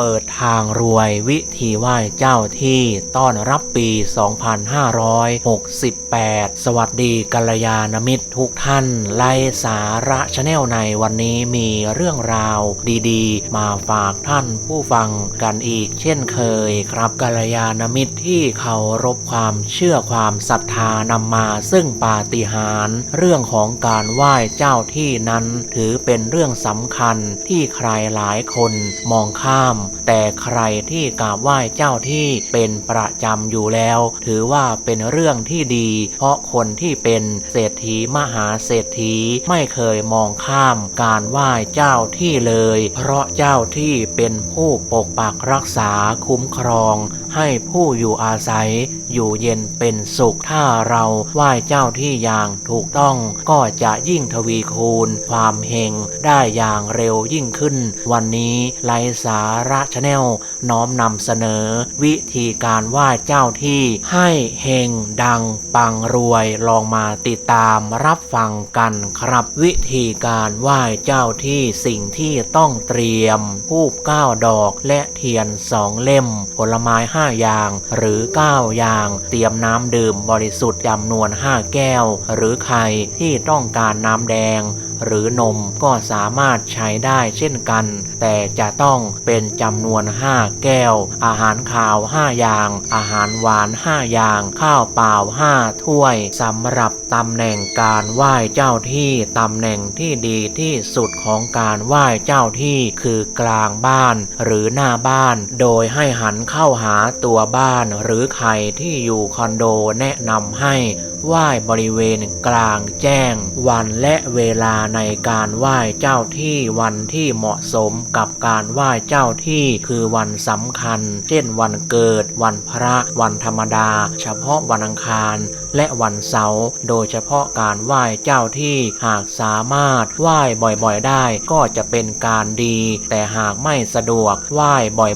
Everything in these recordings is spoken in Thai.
เปิดทางรวยวิธีไหว้เจ้าที่ต้อนรับปี 2568 สวัสดีกัลยาณมิตรทุกท่าน ไลสาระชาแนลในวันนี้มีเรื่องราวดีๆ มาฝากท่านผู้ฟังกันอีกเช่นเคยครับกัลยาณมิตรที่เคารพความเชื่อความศรัทธานำมาซึ่งปาฏิหาริย์เรื่องของการไหว้เจ้าที่นั้น ถือเป็นเรื่องสำคัญที่ใครหลายคนมองข้ามแต่ใครที่กราบไหว้เจ้าที่เป็นประจำอยู่แล้ว ถือว่าเป็นเรื่องที่ดี เพราะคนที่เป็นเศรษฐีมหาเศรษฐีไม่เคยมองข้ามการไหว้เจ้าที่เลย เพราะเจ้าที่เป็นผู้ปกปักรักษาคุ้มครอง ให้ผู้อยู่อาศัย อยู่เย็นเป็นสุขถ้าเราไหว้เจ้าที่อย่างถูกต้องก็จะยิ่งทวีคูณ ความเฮงได้อย่างเร็วยิ่งขึ้น วันนี้ไลฟ์สาระชาแนลน้อมนำเสนอ วิธีการไหว้เจ้าที่ให้เฮงดังปังรวยลองมาติดตามรับฟังกันครับ วิธีการไหว้เจ้าที่สิ่งที่ต้องเตรียมทูบเก้าดอกและเทียนสองเล่ม ผลไม้ห้าอย่าง หรือเก้าอย่าง เตรียมน้ำดื่มบริสุทธิ์จำนวนห้าแก้ว หรือใครที่ต้องการน้ำแดง หรือนมก็สามารถใช้ได้เช่นกัน แต่จะต้องเป็นจำนวน 5 แก้ว อาหารขาว 5 อย่าง อาหารหวาน 5 อย่าง ข้าวเปล่า 5 ถ้วยสำหรับตำแหน่งการไหว้เจ้าที่ตำแหน่งที่ดีที่สุดของการไหว้เจ้าที่คือกลางบ้านหรือหน้าบ้าน โดยให้หันเข้าหาตัวบ้านหรือใครที่อยู่คอนโดแนะนำให้ไหว้บริเวณกลางแจ้ง วันและเวลาในการไหว้เจ้าที่วันที่เหมาะสมกับการไหว้เจ้าที่คือวันสำคัญ เช่นวันเกิด วันพระ วันธรรมดา เฉพาะวันอังคาร และวันเสาร์โดยเฉพาะการไหว้เจ้าที่หากสามารถไหว้บ่อยๆ ได้ก็จะเป็นการดี แต่หากไม่สะดวกไหว้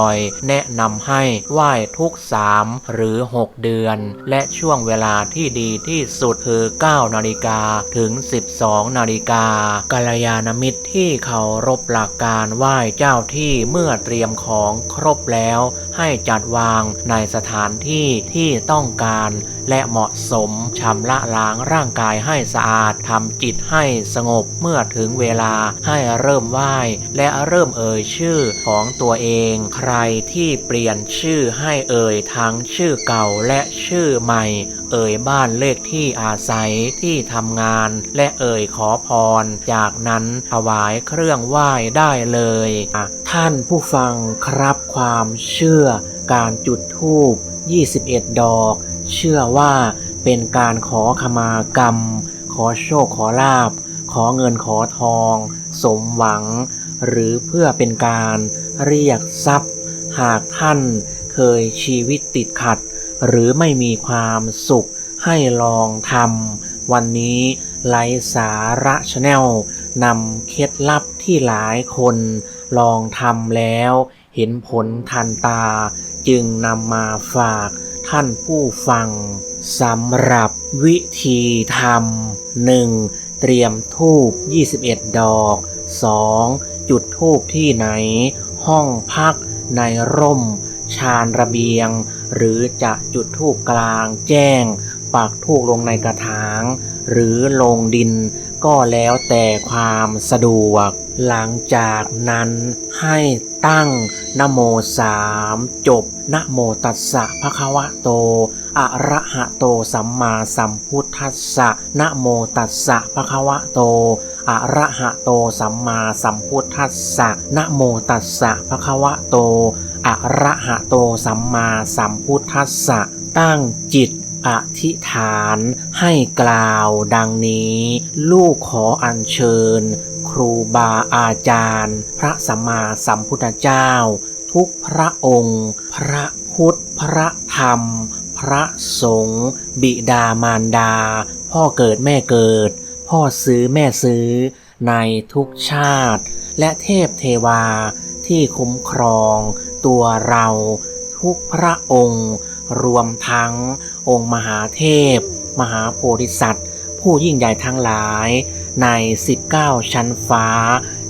บ่อยๆ แนะนำให้ไหว้ทุก 3 หรือ 6 เดือน และช่วงเวลาที่ดีที่สุดคือ 9 นาฬิกาถึง 12 นาฬิกากัลยาณมิตรที่เคารพหลักการไหว้เจ้าที่เมื่อเตรียมของครบแล้ว ให้จัดวางในสถานที่ที่ต้องการและเหมาะสมชำระล้างร่างกายให้สะอาดทำจิตให้สงบเมื่อถึงเวลาให้เริ่มไหว้ และเริ่มเอ่ยชื่อของตัวเอง ใครที่เปลี่ยนชื่อให้เอ่ยทั้งชื่อเก่าและชื่อใหม่ เอ่ยบ้านเลขที่อาศัยที่ทำงานและเอ่ยขอพร จากนั้นถวายเครื่องไหว้ได้เลย ท่านผู้ฟังครับความเชื่อการจุดธูป 21 ดอก เชื่อว่าเป็นการขอขมากรรม ขอโชคขอลาบ ขอเงินขอทอง สมหวัง หรือเพื่อเป็นการเรียกทรัพย์ หากท่านเคยชีวิตติดขัด หรือไม่มีความสุข ให้ลองทำวันนี้ไลสาระชาแนลนำเคล็ดลับที่หลายคนลองทำแล้ว เห็นผลทันตา จึงนำมาฝากท่านผู้ฟังสำหรับวิธีทำ 1. เตรียมทูบ 21 ดอก 2. จุดทูบที่ไหน ห้องพักในร่ม ชานระเบียง หรือจะจุดทูบกลางแจ้ง ปักทูบลงในกระถาง หรือลงดิน ก็แล้วแต่ความสะดวก หลังจากนั้นให้ตั้งนโมสามจบนโมตัสสะภะคะวะโตอะระหะโตสัมมาสัมพุทธัสสะนะโมตัสสะภะคะวะโตอะระหะโตสัมมาสัมพุทธัสสะนะโมตัสสะภะคะวะโตอะระหะโตสัมมาสัมพุทธัสสะตั้งจิต อธิษฐานให้กล่าวดังนี้ ลูกขออัญเชิญ ครูบาอาจารย์ พระสัมมาสัมพุทธเจ้า ทุกพระองค์ พระพุทธ พระธรรม พระสงฆ์บิดามารดา พ่อเกิดแม่เกิด พ่อซื้อแม่ซื้อ ในทุกชาติ และเทพเทวาที่คุ้มครอง ตัวเรา ทุกพระองค์ รวมทั้ง องค์มหาเทพ มหาโพธิสัตว์ ผู้ยิ่งใหญ่ทั้งหลาย ใน 19 ชั้นฟ้า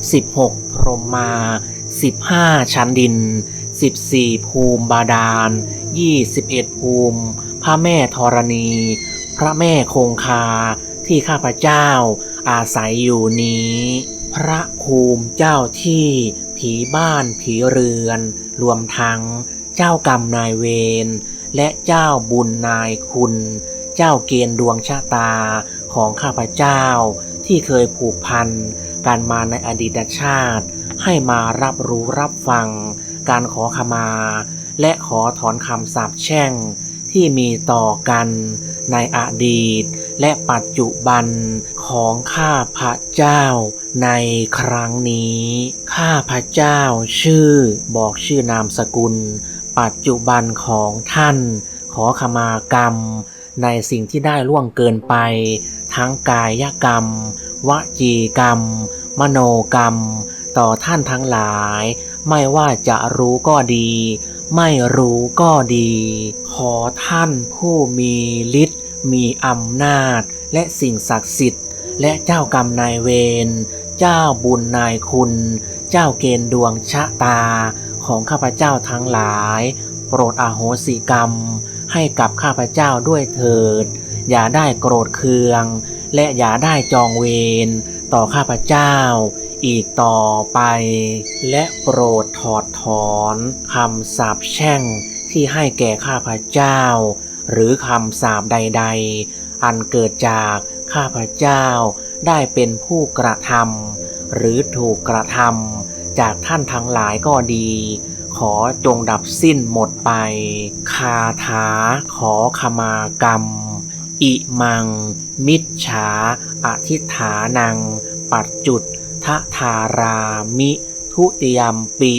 16 พรหมมา 15 ชั้นดิน 14 ภูมิบาดาล 21 ภูมิ พระแม่ธรณี พระแม่คงคาที่ข้าพเจ้าอาศัยอยู่นี้ พระภูมิเจ้าที่ผีบ้านผีเรือน รวมทั้งเจ้ากรรมนายเวร และเจ้าบุญนายคุณ เจ้าเกณฑ์ดวงชะตาของข้าพเจ้า ที่เคยผูกพันกันมาในอดีตชาติ ให้มารับรู้รับฟัง การขอขมา และขอถอนคำสาปแช่ง ที่มีต่อกันในอดีต และปัจจุบันของข้าพระเจ้าในครั้งนี้ ข้าพระเจ้าชื่อบอกชื่อนามสกุล ปัจจุบันของท่าน ขอขมากรรม ในสิ่งที่ได้ล่วงเกินไป ทั้งกายกรรม วจีกรรม มโนกรรม ต่อท่านทั้งหลาย ไม่ว่าจะรู้ก็ดี ไม่รู้ก็ดี ขอท่านผู้มีฤทธิ์มีอำนาจ และสิ่งศักดิ์สิทธิ์ และเจ้ากรรมนายเวร เจ้าบุญนายคุณ เจ้าเกณฑ์ดวงชะตาของข้าพเจ้าทั้งหลาย โปรดอโหสิกรรม ให้กับข้าพเจ้าด้วยเถิด อย่าได้โกรธเคือง และอย่าได้จองเวรต่อข้าพเจ้า อีกต่อไป และโปรดถอดถอนคำสาปแช่งที่ให้แก่ข้าพเจ้า หรือคำสาปใด ๆ อันเกิดจากข้าพเจ้าได้เป็นผู้กระทำหรือถูกกระทำจากท่านทั้งหลายก็ดี ขอจงดับสิ้นหมดไป คาถาขอขมากรรม อิมัง มิจฉาอธิฐานัง ปัจจุดทะทารามิ ทุติยมปิ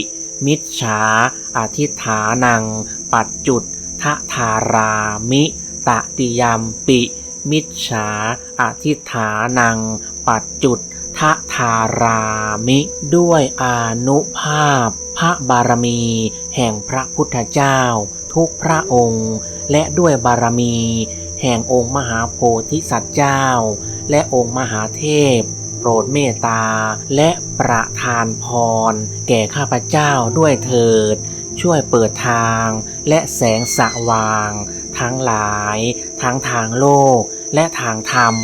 มิจฉาอธิฐานัง ปัจจุด ทะทารามิตติยมปิ มิจฉาอธิฐานัง ปัจจุดทะทารามิ ด้วยอนุภาพ พระบารมี แห่งพระพุทธเจ้า ทุกพระองค์ และด้วยบารมี แห่งองค์มหาโพธิสัตว์เจ้า และองค์มหาเทพ โปรดเมตตา และประทานพร แก่ข้าพเจ้าด้วยเถิด ช่วยเปิดทางและแสงสว่าง ทั้งหลาย ทั้งทางโลก และทางธรรม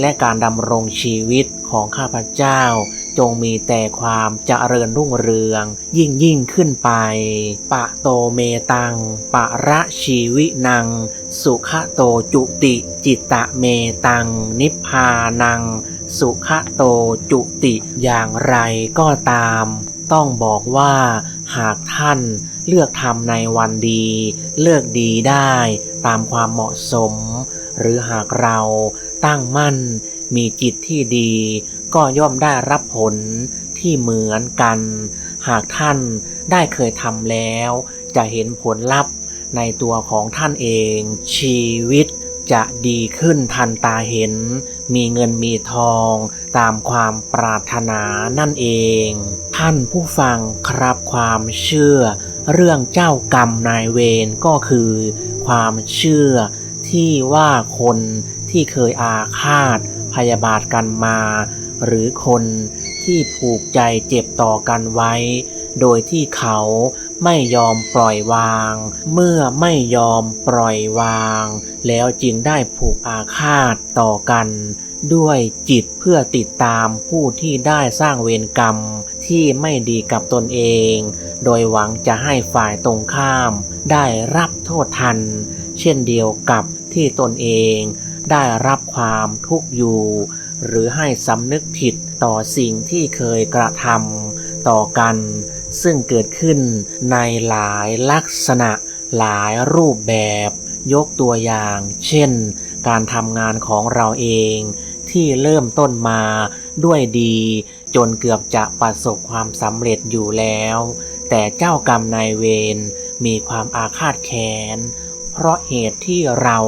และการดำรงชีวิตของข้าพเจ้า จงมีแต่ความเจริญรุ่งเรือง ยิ่งยิ่งขึ้นไป ปะโตเมตัง ปะระชีวินัง สุขโตจุติ จิตตะเมตัง นิพพานัง สุขโตจุติอย่างไรก็ตาม ต้องบอกว่า หากท่านเลือกทำในวันดี เลือกดีได้ตามความเหมาะสม หรือหากเราตั้งมั่น มีจิตที่ดี ก็ย่อมได้รับผลที่เหมือนกัน หากท่านได้เคยทำแล้ว จะเห็นผลลัพธ์ในตัวของท่านเองชีวิต จะดีขึ้นทันตาเห็น มีเงินมีทองตามความปรารถนานั่นเอง ท่านผู้ฟังครับความเชื่อ เรื่องเจ้ากรรมนายเวรก็คือ ความเชื่อที่ว่าคนที่เคยอาฆาตพยาบาทกันมา หรือคนที่ผูกใจเจ็บต่อกันไว้ โดยที่เขา ไม่ยอมปล่อยวาง เมื่อไม่ยอมปล่อยวาง แล้วจึงได้ผูกอาฆาตต่อกัน ด้วยจิตเพื่อติดตามผู้ที่ได้สร้างเวรกรรมที่ไม่ดีกับตนเอง โดยหวังจะให้ฝ่ายตรงข้าม ได้รับโทษทัน เช่นเดียวกับที่ตนเองได้รับความทุกข์อยู่ หรือให้สำนึกผิดต่อสิ่งที่เคยกระทำต่อกัน ซึ่งเกิดขึ้นในหลายลักษณะหลายรูปแบบ ยกตัวอย่าง เช่น การทำงานของเราเอง ที่เริ่มต้นมาด้วยดี จนเกือบจะประสบความสำเร็จอยู่แล้ว แต่เจ้ากรรมนายเวรมีความอาฆาตแค้น เพราะเหตุที่เรา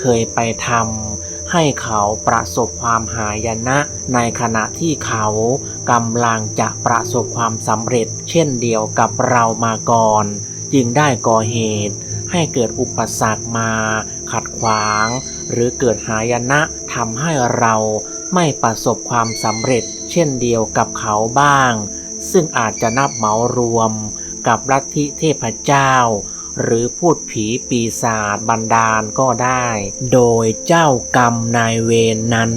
เคยไปทำ ให้เขาประสบความหายนะ ในขณะที่เขากำลังจะประสบความสำเร็จ เช่นเดียวกับเรามาก่อน จึงได้ก่อเหตุ ให้เกิดอุปสรรคมา ขัดขวาง หรือเกิดหายนะทำให้เราไม่ประสบความสำเร็จ เช่นเดียวกับเขาบ้าง ซึ่งอาจจะนับเหมารวมกับลัทธิเทพเจ้า หรือพูดผีปีศาจบันดาลก็ได้ โดยเจ้ากรรมนายเวรนนั้น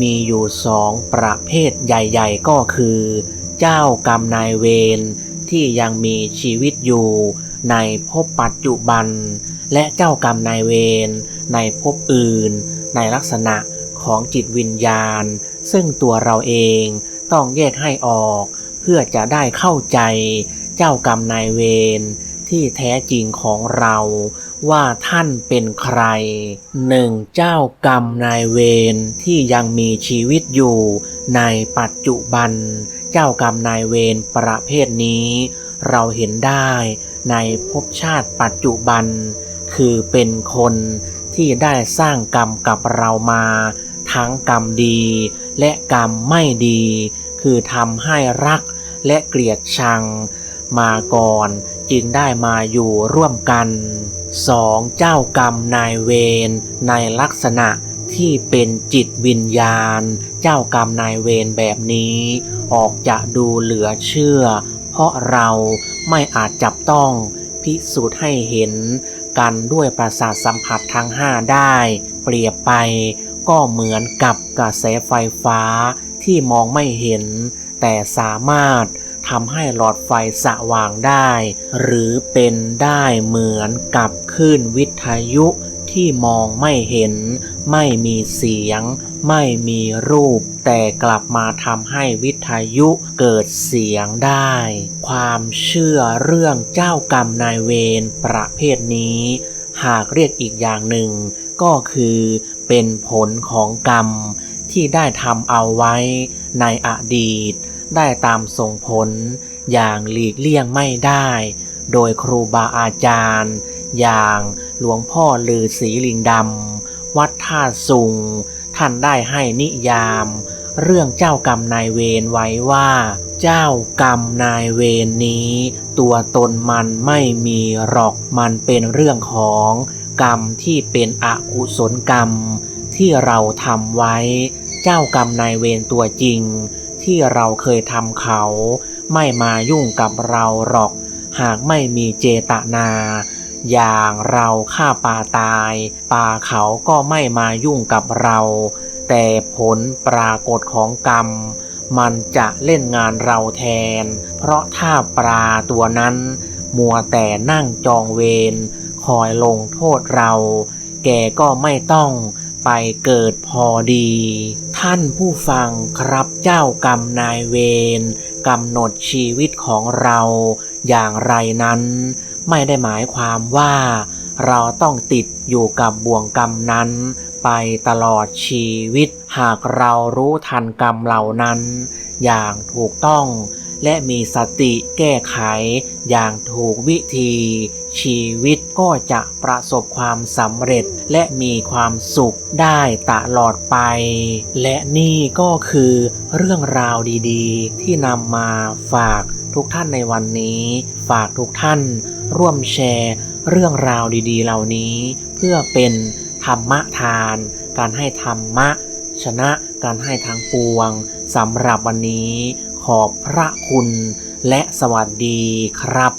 มีอยู่สองประเภทใหญ่ ๆ ก็คือ เจ้ากรรมนายเวรที่ยังมีชีวิตอยู่ในภพปัจจุบัน และเจ้ากรรมนายเวรในภพอื่น ในลักษณะของจิตวิญญาณ ซึ่งตัวเราเองต้องแยกให้ออก เพื่อจะได้เข้าใจเจ้ากรรมนายเวร ที่แท้จริงของเรา ว่าท่านเป็นใครหนึ่งเจ้ากรรมนายเวรที่ยังมีชีวิตอยู่ในปัจจุบัน เจ้ากรรมนายเวรประเภทนี้ เราเห็นได้ในภพชาติปัจจุบัน คือเป็นคนที่ได้สร้างกรรมกับเรามา ทั้งกรรมดีและกรรมไม่ดี คือทำให้รักและเกลียดชังมาก่อน จึงได้มาอยู่ร่วมกัน 2. เจ้ากรรมนายเวรในลักษณะที่เป็นจิตวิญญาณ เจ้ากรรมนายเวรแบบนี้ ออกจะดูเหลือเชื่อ เพราะเราไม่อาจจับต้องพิสูจน์ให้เห็นกันด้วยประสาทสัมผัสทั้งห้าได้ เปรียบไปก็เหมือนกับกระแสไฟฟ้าที่มองไม่เห็น แต่สามารถ ทำให้หลอดไฟสว่างได้ หรือเป็นได้เหมือนกับคลื่นวิทยุที่มองไม่เห็น ไม่มีเสียง ไม่มีรูป แต่กลับมาทำให้วิทยุเกิดเสียงได้ ความเชื่อเรื่องเจ้ากรรมนายเวรประเภทนี้ หากเรียกอีกอย่างหนึ่ง ก็คือเป็นผลของกรรมที่ได้ทำเอาไว้ในอดีต ได้ตามส่งผล อย่างหลีกเลี่ยงไม่ได้ โดยครูบาอาจารย์ อย่างหลวงพ่อลือศรีลิงดำ วัดท่าสุง ท่านได้ให้นิยาม เรื่องเจ้ากรรมนายเวรไว้ว่า เจ้ากรรมนายเวรนี้ ตัวตนมันไม่มีหรอกมันเป็นเรื่องของกรรมที่เป็นอกุศลกรรมที่เราทำไว้ เจ้ากรรมนายเวรตัวจริง ที่เราเคยทำเขา ไม่มายุ่งกับเราหรอก หากไม่มีเจตนา อย่างเราฆ่าปลาตายปลาเขาก็ไม่มายุ่งกับเรา แต่ผลปรากฏของกรรม มันจะเล่นงานเราแทน เพราะถ้าปลาตัวนั้น มัวแต่นั่งจองเวรคอยลงโทษเรา แกก็ไม่ต้องไปเกิดพอดี ท่านผู้ฟังครับเจ้ากรรมนายเวรกำหนดชีวิตของเราอย่างไรนั้น ไม่ได้หมายความว่า เราต้องติดอยู่กับบ่วงกรรมนั้น ไปตลอดชีวิต หากเรารู้ทันกรรมเหล่านั้น อย่างถูกต้อง และมีสติแก้ไข อย่างถูกวิธี ชีวิตก็จะประสบความสำเร็จและมีความสุขได้ตลอดไป และนี่ก็คือเรื่องราวดีๆ ที่นำมาฝากทุกท่านในวันนี้ ฝากทุกท่าน ร่วมแชร์ เรื่องราวดีๆ เหล่านี้ เพื่อเป็นธรรมทาน การให้ธรรมะ ชนะการให้ทางปวงสำหรับวันนี้ ขอบพระคุณและสวัสดีครับ